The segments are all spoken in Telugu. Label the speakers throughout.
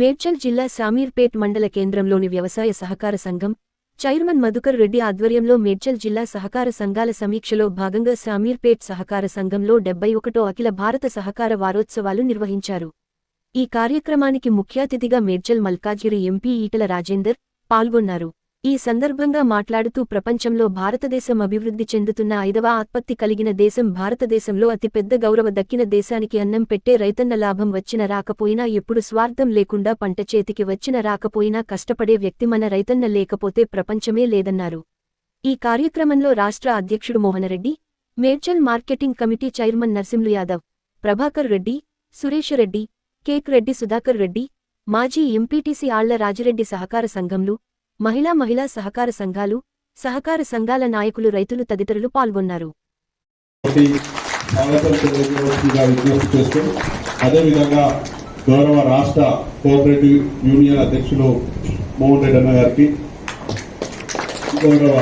Speaker 1: మేడ్చల్ జిల్లా సామీర్పేట్ మండల కేంద్రంలోని వ్యవసాయ సహకార సంఘం చైర్మన్ మధుకర్ రెడ్డి ఆధ్వర్యంలో మేడ్చల్ జిల్లా సహకార సంఘాల సమీక్షలో భాగంగా శామీర్పేట్ సహకార సంఘంలో డెబ్బై ఒకటో అఖిల భారత సహకార వారోత్సవాలు నిర్వహించారు. ఈ కార్యక్రమానికి ముఖ్యాతిథిగా మేడ్చల్ మల్కాజిరి ఎంపీ ఈటల రాజేందర్ పాల్గొన్నారు. ఈ సందర్భంగా మాట్లాడుతూ ప్రపంచంలో భారతదేశం అభివృద్ధి చెందుతున్న ఐదవ ఆత్పత్తి కలిగిన దేశం భారతదేశంలో అతిపెద్ద గౌరవ దక్కిన దేశానికి అన్నం పెట్టే రైతన్న లాభం వచ్చిన రాకపోయినా ఎప్పుడు స్వార్థం లేకుండా పంట చేతికి వచ్చిన రాకపోయినా కష్టపడే వ్యక్తి మన రైతన్న లేకపోతే ప్రపంచమే లేదన్నారు. ఈ కార్యక్రమంలో రాష్ట్ర అధ్యక్షుడు Mohan Reddy Medchal marketing committee chairman Narsimlu Yadav Prabhakar Reddy Suresh Reddy cake Reddy Sudhakar Reddy మాజీ ఎంపీటీసీ ఆళ్ళ రాజిరెడ్డి సహకార సంఘంలు మహిళా మహిళా సహకార సంఘాలు సహకార సంఘాల నాయకులు రైతులు తదితరులు పాల్గొన్నారు.
Speaker 2: అదేవిధంగా గౌరవ రాష్ట్ర కోఆపరేటివ్ యూనియన్ అధ్యక్షులు మోహన్ రెడ్డి అన్న గారికి గౌరవ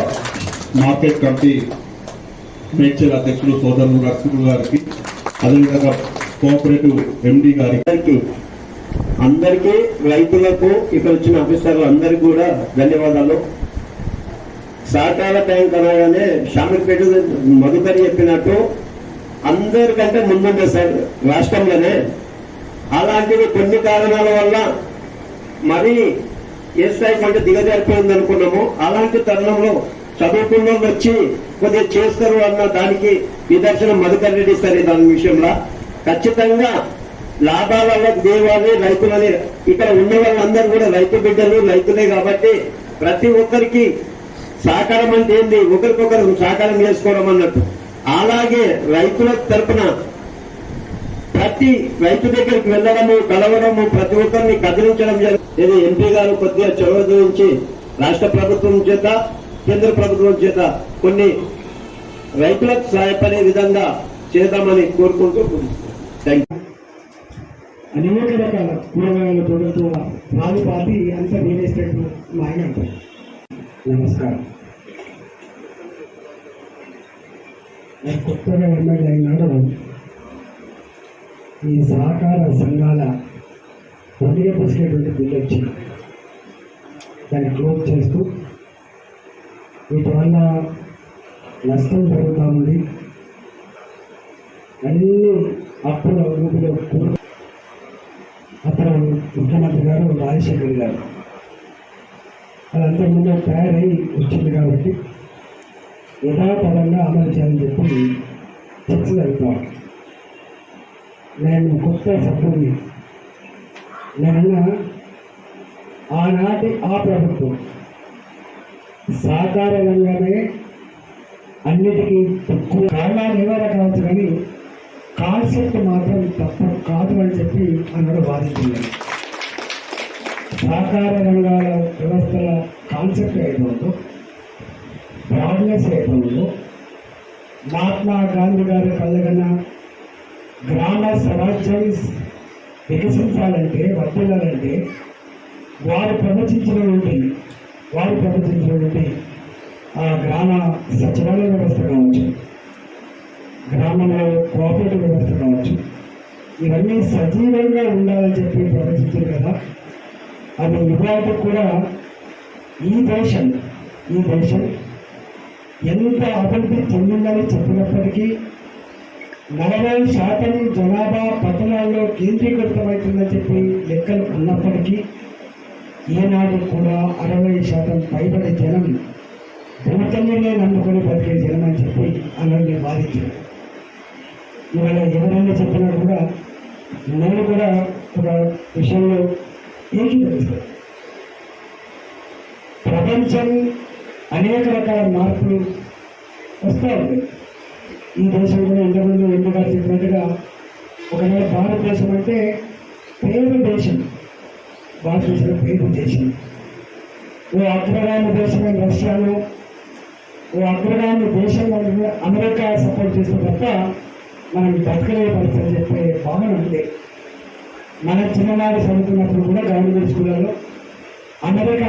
Speaker 2: మార్కెట్ కమిటీ మేడ్చల్ అధ్యక్షులు సోదరులు నరసింహ గారికి అదేవిధంగా కోఆపరేటివ్ ఎండి గారికి
Speaker 3: అందరికీ రైతులకు ఇక్కడ వచ్చిన ఆఫీసర్లు అందరికీ కూడా ధన్యవాదాలు. సహకార బ్యాంక్ అనగానే షామిర్పేట మధుకరి చెప్పినట్టు అందరికంటే ముందుండే సార్ రాష్ట్రంలోనే. అలాంటివి కొన్ని కారణాల వల్ల మరీ ఏ స్థాయి కంటే దిగజారిపోయింది అనుకున్నాము. అలాంటి తరుణంలో చదువుకున్న వచ్చి కొద్దిగా చేస్తారు అన్న దానికి నిదర్శనం మధుకర్ రెడ్డి సార్ దాని విషయంలో. ఖచ్చితంగా లాభాలలో దేవాలి రైతులని. ఇక్కడ ఉన్న వాళ్ళందరూ కూడా రైతు బిడ్డలు రైతులే కాబట్టి ప్రతి ఒక్కరికి సహకారం అంటే ఏంది? ఒకరికొకరు సహకారం చేసుకోవడం అన్నట్టు. అలాగే రైతుల తరపున ప్రతి రైతు దగ్గరికి వెళ్ళడము కలవడము ప్రతి ఒక్కరిని కదిలించడం జరుగుతుంది ఇది ఎంపీ గారు కొద్దిగా చొరవ చూపించి రాష్ట్ర ప్రభుత్వం చేత కేంద్ర ప్రభుత్వం చేత కొన్ని రైతులకు సహాయపడే విధంగా చేద్దామని కోరుకుంటూ థ్యాంక్ యూ
Speaker 4: అనేక రకాల కూరగాయల తోటతో రాజు పార్టీ అంత రియల్ ఎస్టేట్ మా ఆయన అంటారు. నమస్కారం నేను కొత్తగా ఎమ్మెల్యే అయినాడు ఈ సహకార సంఘాల పొందిగా పుసినటువంటి బిల్లు వచ్చింది దాన్ని క్లోజ్ చేస్తూ వీటి వల్ల నష్టం జరుగుతూ ఉంది అన్ని అప్పుల రూపులో కూరు ముఖ్యమంత్రి గారు రాజశేఖర్ గారు. అదంతా ముందు తయారై వచ్చింది కాబట్టి యథాతథంగా అమలు చేయాలని చెప్పి చర్చ జరుగుతాం నేను కొత్త సభ్యుడిని. నేనన్నా ఆనాటి ఆ ప్రభుత్వం సహకార రంగమే అన్నిటికీ తక్కువ కారణాలు ఏమైనా కావచ్చు కానీ కాన్సెప్ట్ మాత్రం తప్ప కాదు అని చెప్పి అన్నాడు వాదించింది సహకార రంగాల వ్యవస్థల కాన్సెప్ట్ ఏదో బ్రాడ్నెస్ ఏదో మహాత్మా గాంధీ గారి కలగన గ్రామ స్వరాజ్యం వికసించాలంటే వర్తిల్లాలంటే వారు ప్రవచించినటువంటి వారు ప్రవచించినటువంటి ఆ గ్రామ సచివాలయ వ్యవస్థ కావచ్చు గ్రామంలో కోఆపరేటివ్ వ్యవస్థ కావచ్చు ఇవన్నీ సజీవంగా ఉండాలని చెప్పి ప్రవచించారు కదా. అది ఇవాళ కూడా ఈ దేశం ఈ దేశం ఎంత అభివృద్ధి చెందిందని చెప్పినప్పటికీ నలభై శాతం జనాభా పట్టణాల్లో కేంద్రీకృతమవుతుందని చెప్పి లెక్కలు ఉన్నప్పటికీ ఈనాడు కూడా అరవై శాతం పైబడి జనం భూతల్లినే నమ్ముకొని బతికే జనం అని చెప్పి అన్నది బాధించారు ఇవాళ ఎవరైనా చెప్పినా కూడా నేను కూడా ఒక విషయంలో ఏం ప్రపంచాన్ని అనేక రకాల మార్పులు వస్తూ ఉంది ఈ దేశంలో కూడా ఇంతకుముందు ఎండుగా చెప్పినట్టుగా ఒకవేళ భారతదేశం అంటే పేరు దేశం. భారతదేశం పేరు దేశం. ఓ అగ్రగామి దేశమైన రష్యాను ఓ అగ్రగామి దేశం అమెరికా సపోర్ట్ చేస్తే తప్ప మనం బతకలే పరిస్థితి చెప్పే భావన ఉంది. మన చిన్ననాడు చదువుతున్నప్పుడు కూడా గవర్నమెంట్ స్కూళ్ళలో America